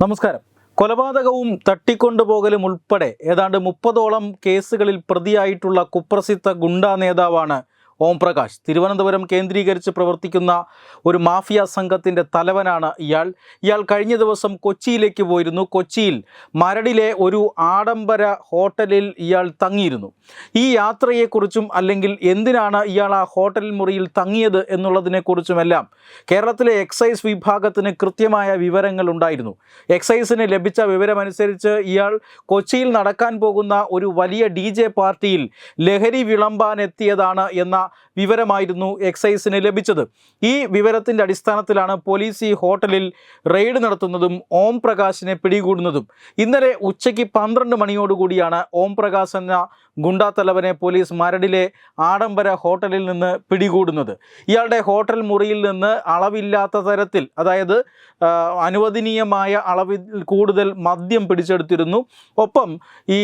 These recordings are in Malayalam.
നമസ്കാരം. കൊലപാതകവും തട്ടിക്കൊണ്ടുപോകലും ഉൾപ്പെടെ ഏതാണ്ട് മുപ്പതോളം കേസുകളിൽ പ്രതിയായിട്ടുള്ള കുപ്രസിദ്ധ ഗുണ്ടാ നേതാവാണ് ഓം പ്രകാശ്. തിരുവനന്തപുരം കേന്ദ്രീകരിച്ച് പ്രവർത്തിക്കുന്ന ഒരു മാഫിയ സംഘത്തിന്റെ തലവനാണ് ഇയാൾ. ഇയാൾ കഴിഞ്ഞ ദിവസം കൊച്ചിയിലേക്ക് പോയിരുന്നു. കൊച്ചിയിൽ മരടിലെ ഒരു ആഡംബര ഹോട്ടലിൽ ഇയാൾ തങ്ങിയിരുന്നു. ഈ യാത്രയെക്കുറിച്ചും അല്ലെങ്കിൽ എന്തിനാണ് ഇയാൾ ആ ഹോട്ടൽ മുറിയിൽ തങ്ങിയത് എന്നുള്ളതിനെക്കുറിച്ചുമെല്ലാം കേരളത്തിലെ എക്സൈസ് വിഭാഗത്തിന് കൃത്യമായ വിവരങ്ങൾ ഉണ്ടായിരുന്നു. എക്സൈസിന് ലഭിച്ച വിവരമനുസരിച്ച് ഇയാൾ കൊച്ചിയിൽ നടക്കാൻ പോകുന്ന ഒരു വലിയ ഡി പാർട്ടിയിൽ ലഹരി വിളമ്പാനെത്തിയതാണ് എന്ന വിവരമായിരുന്നു എക്സൈസിന് ലഭിച്ചത്. ഈ വിവരത്തിന്റെ അടിസ്ഥാനത്തിലാണ് പോലീസ് ഈ ഹോട്ടലിൽ റെയ്ഡ് നടത്തുന്നതും ഓം പ്രകാശിനെ പിടികൂടുന്നതും. ഇന്നലെ ഉച്ചയ്ക്ക് പന്ത്രണ്ട് മണിയോടുകൂടിയാണ് ഓം പ്രകാശ് എന്ന ഗുണ്ടാ തലവനെ പോലീസ് മരടിലെ ആഡംബര ഹോട്ടലിൽ നിന്ന് പിടികൂടുന്നത്. ഇയാളുടെ ഹോട്ടൽ മുറിയിൽ നിന്ന് അളവില്ലാത്ത തരത്തിൽ അതായത് അനുവദനീയമായ അളവിൽ കൂടുതൽ മദ്യം പിടിച്ചെടുത്തിരുന്നു. ഒപ്പം ഈ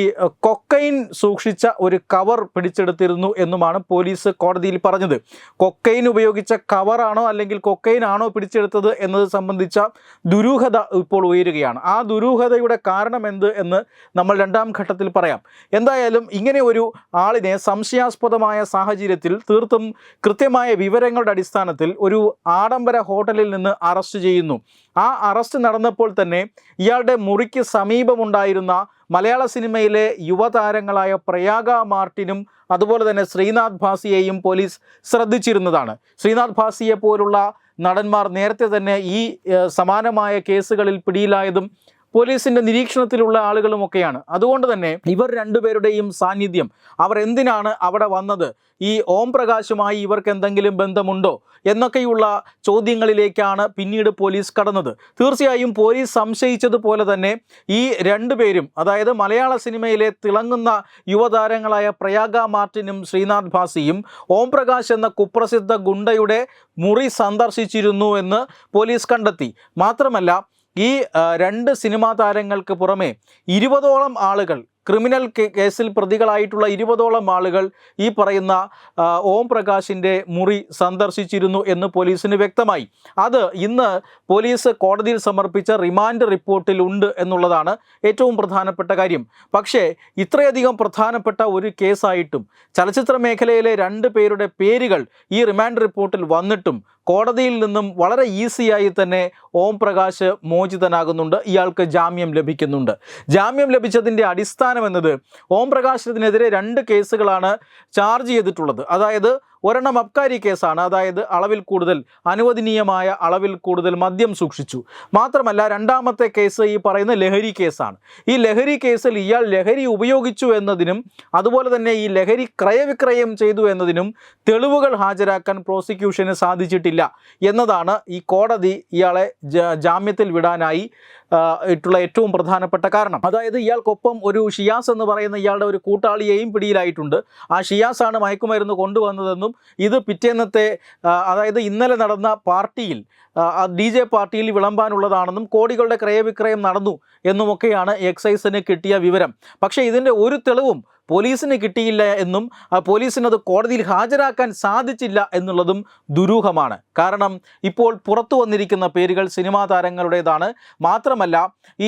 കൊക്കൈൻ സൂക്ഷിച്ച ഒരു കവർ പിടിച്ചെടുത്തിരുന്നു എന്നുമാണ് പോലീസ് കോടതിയിൽ പറഞ്ഞത്. കൊക്കൈൻ ഉപയോഗിച്ച കവറാണോ അല്ലെങ്കിൽ കൊക്കൈൻ ആണോ പിടിച്ചെടുത്തത് എന്നത് സംബന്ധിച്ച ദുരൂഹത ഇപ്പോൾ ഉയരുകയാണ്. ആ ദുരൂഹതയുടെ കാരണം എന്ത് എന്ന് നമ്മൾ രണ്ടാം ഘട്ടത്തിൽ പറയാം. എന്തായാലും ഇങ്ങനെ ഒരു ആളിനെ സംശയാസ്പദമായ സാഹചര്യത്തിൽ തീർത്തും കൃത്യമായ വിവരങ്ങളുടെ അടിസ്ഥാനത്തിൽ ഒരു ആഡംബര ഹോട്ടലിൽ നിന്ന് അറസ്റ്റ് ചെയ്യുന്നു. ആ അറസ്റ്റ് നടന്നപ്പോൾ തന്നെ ഇയാളുടെ മുറിക്ക് സമീപമുണ്ടായിരുന്ന മലയാള സിനിമയിലെ യുവതാരങ്ങളായ പ്രയാഗ മാർട്ടിനും അതുപോലെ തന്നെ ശ്രീനാഥ് ഭാസിയെയും പോലീസ് ശ്രദ്ധിച്ചിരുന്നതാണ്. ശ്രീനാഥ് ഭാസിയെ പോലുള്ള നടന്മാർ നേരത്തെ തന്നെ ഈ സമാനമായ കേസുകളിൽ പിടിയിലായതും പോലീസിന്റെ നിരീക്ഷണത്തിലുള്ള ആളുകളുമൊക്കെയാണ്. അതുകൊണ്ട് തന്നെ ഇവർ രണ്ടുപേരുടെയും സാന്നിധ്യം അവർ എന്തിനാണ് അവിടെ വന്നത് ഈ ഓം പ്രകാശുമായി ഇവർക്ക് എന്തെങ്കിലും ബന്ധമുണ്ടോ എന്നൊക്കെയുള്ള ചോദ്യങ്ങളിലേക്കാണ് പിന്നീട് പോലീസ് കടന്നത്. തീർച്ചയായും പോലീസ് സംശയിച്ചതുപോലെ തന്നെ ഈ രണ്ടുപേരും അതായത് മലയാള സിനിമയിലെ തിളങ്ങുന്ന യുവതാരങ്ങളായ പ്രയാഗ മാർട്ടിനും ശ്രീനാഥ് ഭാസിയും ഓം പ്രകാശ് എന്ന കുപ്രസിദ്ധ ഗുണ്ടയുടെ മുറി സന്ദർശിച്ചിരുന്നു എന്ന് പോലീസ് കണ്ടെത്തി. മാത്രമല്ല ഈ രണ്ട് സിനിമാ താരങ്ങൾക്ക് പുറമെ ഇരുപതോളം ആളുകൾ ക്രിമിനൽ കേസിൽ പ്രതികളായിട്ടുള്ള ഇരുപതോളം ആളുകൾ ഈ പറയുന്ന ഓം പ്രകാശിന്റെ മുറി സന്ദർശിച്ചിരുന്നു എന്ന് പോലീസിന് വ്യക്തമായി. അത് ഇന്ന് പോലീസ് കോടതിയിൽ സമർപ്പിച്ച റിമാൻഡ് റിപ്പോർട്ടിൽ ഉണ്ട് എന്നുള്ളതാണ് ഏറ്റവും പ്രധാനപ്പെട്ട കാര്യം. പക്ഷേ ഇത്രയധികം പ്രധാനപ്പെട്ട ഒരു കേസായിട്ടും ചലച്ചിത്ര മേഖലയിലെ രണ്ട് പേരുടെ പേരുകൾ ഈ റിമാൻഡ് റിപ്പോർട്ടിൽ വന്നിട്ടും കോടതിയിൽ നിന്നും വളരെ ഈസിയായി തന്നെ ഓം പ്രകാശ് മോചിതനാകുന്നുണ്ട്. ഇയാൾക്ക് ജാമ്യം ലഭിക്കുന്നുണ്ട്. ജാമ്യം ലഭിച്ചതിന്റെ അടിസ്ഥാനം എന്നത് ഓം പ്രകാശിനെതിരെ രണ്ട് കേസുകളാണ് ചാർജ് ചെയ്തിട്ടുള്ളത്. അതായത് ഒരെണ്ണം അബ്കാരി കേസാണ്. അതായത് അളവിൽ കൂടുതൽ അനുവദനീയമായ അളവിൽ കൂടുതൽ മദ്യം സൂക്ഷിച്ചു. മാത്രമല്ല രണ്ടാമത്തെ കേസ് ഈ പറയുന്ന ലഹരി കേസാണ്. ഈ ലഹരി കേസിൽ ഇയാൾ ലഹരി ഉപയോഗിച്ചു എന്നതിനും അതുപോലെ തന്നെ ഈ ലഹരി ക്രയവിക്രയം ചെയ്തു എന്നതിനും തെളിവുകൾ ഹാജരാക്കാൻ പ്രോസിക്യൂഷന് സാധിച്ചിട്ടില്ല എന്നതാണ് ഈ കോടതി ഇയാളെ ജാമ്യത്തിൽ വിടാനായി ഇട്ടുള്ള ഏറ്റവും പ്രധാനപ്പെട്ട കാരണം. അതായത് ഇയാൾക്കൊപ്പം ഒരു ഷിയാസ് എന്ന് പറയുന്ന ഇയാളുടെ ഒരു കൂട്ടാളിയെയും പിടിയിലായിട്ടുണ്ട്. ആ ഷിയാസാണ് മയക്കുമരുന്ന് കൊണ്ടുവന്നതെന്നും ഇത് പിറ്റേന്നത്തെ അതായത് ഇന്നലെ നടന്ന പാർട്ടിയിൽ ഡി ജെ പാർട്ടിയിൽ വിളമ്പാനുള്ളതാണെന്നും കോടികളുടെ ക്രയവിക്രയം നടന്നു എന്നുമൊക്കെയാണ് എക്സൈസിന് കിട്ടിയ വിവരം. പക്ഷേ ഇതിന്റെ ഒരു തെളിവും പോലീസിന് കിട്ടിയില്ല എന്നും പോലീസിനത് കോടതിയിൽ ഹാജരാക്കാൻ സാധിച്ചില്ല എന്നുള്ളതും ദുരൂഹമാണ്. കാരണം ഇപ്പോൾ പുറത്തു വന്നിരിക്കുന്ന പേരുകൾ സിനിമാ താരങ്ങളുടേതാണ്. മാത്രമല്ല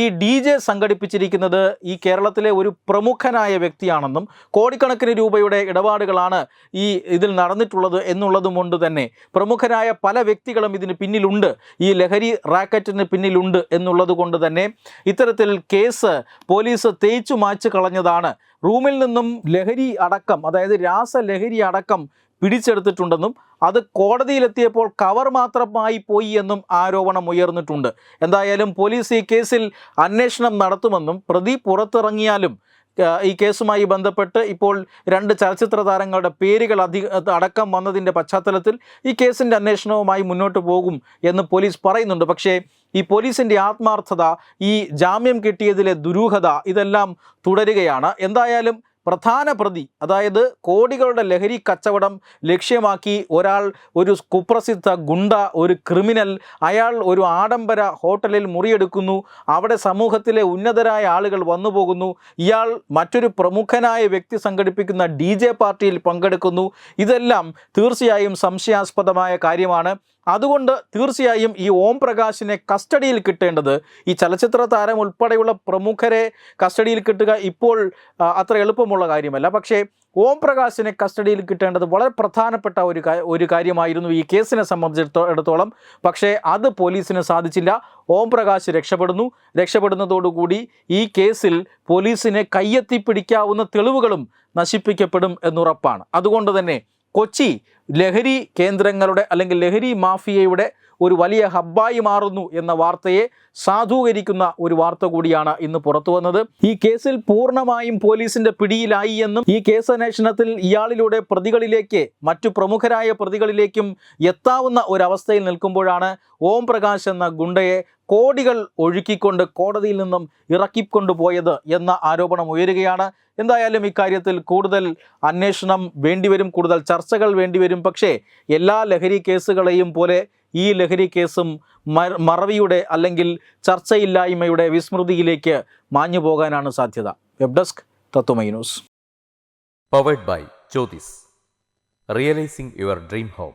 ഈ ഡി ജെ സംഘടിപ്പിച്ചിരിക്കുന്നത് ഈ കേരളത്തിലെ ഒരു പ്രമുഖനായ വ്യക്തിയാണെന്നും കോടിക്കണക്കിന് രൂപയുടെ ഇടപാടുകളാണ് ഈ ഇതിൽ നടന്നിട്ടുള്ളത് എന്നുള്ളതും കൊണ്ട് തന്നെ പ്രമുഖരായ പല വ്യക്തികളും ഇതിന് പിന്നിലുണ്ട്. ഈ ലഹരി റാക്കറ്റിന് പിന്നിലുണ്ട് എന്നുള്ളത് കൊണ്ട് തന്നെ ഇത്തരത്തിൽ കേസ് പോലീസ് തേച്ചു മാച്ചു കളഞ്ഞതാണ് റൂമിൽ നിന്നും ലഹരി അടക്കം അതായത് രാസലഹരി അടക്കം പിടിച്ചെടുത്തിട്ടുണ്ടെന്നും അത് കോടതിയിലെത്തിയപ്പോൾ കവർ മാത്രമായി പോയി എന്നും ആരോപണം ഉയർന്നിട്ടുണ്ട്. എന്തായാലും പോലീസ് ഈ കേസിൽ അന്വേഷണം നടത്തുമെന്നും പ്രതി പുറത്തിറങ്ങിയാലും ഈ കേസുമായി ബന്ധപ്പെട്ട് ഇപ്പോൾ രണ്ട് ചലച്ചിത്ര താരങ്ങളുടെ പേരുകൾ അധിക അടക്കം വന്നതിന്റെ പശ്ചാത്തലത്തിൽ ഈ കേസിന്റെ അന്വേഷണവുമായി മുന്നോട്ട് പോകും എന്ന് പോലീസ് പറയുന്നുണ്ട്. പക്ഷേ ഈ പോലീസിന്റെ ആത്മാർത്ഥത ഈ ജാമ്യം കിട്ടിയതിലെ ദുരൂഹത ഇതെല്ലാം തുടരുകയാണ്. എന്തായാലും പ്രധാന പ്രതി അതായത് കോടികളുടെ ലഹരി കച്ചവടം ലക്ഷ്യമാക്കി ഒരാൾ ഒരു കുപ്രസിദ്ധ ഗുണ്ട ഒരു ക്രിമിനൽ അയാൾ ഒരു ആഡംബര ഹോട്ടലിൽ മുറിയെടുക്കുന്നു അവിടെ സമൂഹത്തിലെ ഉന്നതരായ ആളുകൾ വന്നു ഇയാൾ മറ്റൊരു പ്രമുഖനായ വ്യക്തി സംഘടിപ്പിക്കുന്ന ഡി പാർട്ടിയിൽ പങ്കെടുക്കുന്നു. ഇതെല്ലാം തീർച്ചയായും സംശയാസ്പദമായ കാര്യമാണ്. അതുകൊണ്ട് തീർച്ചയായും ഈ ഓം പ്രകാശിനെ കസ്റ്റഡിയിൽ കിട്ടേണ്ടത് ഈ ചലച്ചിത്ര താരം ഉൾപ്പെടെയുള്ള പ്രമുഖരെ കസ്റ്റഡിയിൽ കിട്ടുക ഇപ്പോൾ അത്ര എളുപ്പമുള്ള കാര്യമല്ല. പക്ഷേ ഓം പ്രകാശിനെ കസ്റ്റഡിയിൽ കിട്ടേണ്ടത് വളരെ പ്രധാനപ്പെട്ട ഒരു ഒരു കാര്യമായിരുന്നു ഈ കേസിനെ സംബന്ധിച്ചിടത്തോളം പക്ഷേ അത് പോലീസിന് സാധിച്ചില്ല. ഓം പ്രകാശ് രക്ഷപ്പെടുന്നു. രക്ഷപ്പെടുന്നതോടുകൂടി ഈ കേസിൽ പോലീസിനെ കയ്യെത്തി പിടിക്കാവുന്ന തെളിവുകളും നശിപ്പിക്കപ്പെടും എന്നുറപ്പാണ്. അതുകൊണ്ട് തന്നെ കൊച്ചി ലഹരി കേന്ദ്രങ്ങളുടെ അല്ലെങ്കിൽ ലഹരി മാഫിയയുടെ ഒരു വലിയ ഹബ്ബായി മാറുന്നു എന്ന വാർത്തയെ സാധൂകരിക്കുന്ന ഒരു വാർത്ത കൂടിയാണ് ഇന്ന് പുറത്തു വന്നത്. ഈ കേസിൽ പൂർണമായും പോലീസിന്റെ പിടിയിലായി എന്നും ഈ കേസ് അന്വേഷണത്തിൽ ഇയാളിലൂടെ പ്രതികളിലേക്ക് മറ്റു പ്രമുഖരായ പ്രതികളിലേക്കും എത്താവുന്ന ഒരവസ്ഥയിൽ നിൽക്കുമ്പോഴാണ് ഓം പ്രകാശ് എന്ന ഗുണ്ടയെ കോടികൾ ഒഴുക്കിക്കൊണ്ട് കോടതിയിൽ നിന്നും ഇറക്കിക്കൊണ്ടുപോയത് എന്ന ആരോപണം ഉയരുകയാണ്. എന്തായാലും ഇക്കാര്യത്തിൽ കൂടുതൽ അന്വേഷണം വേണ്ടിവരും കൂടുതൽ ചർച്ചകൾ വേണ്ടിവരും. പക്ഷേ എല്ലാ ലഹരി കേസുകളെയും പോലെ ഈ ലഹരി കേസും മറവിയുടെ അല്ലെങ്കിൽ ചർച്ചയില്ലായ്മയുടെ വിസ്മൃതിയിലേക്ക് മാഞ്ഞു പോകാനാണ് സാധ്യത. Web desk Tatwamayi news. Powered by Jyothis realising your dream home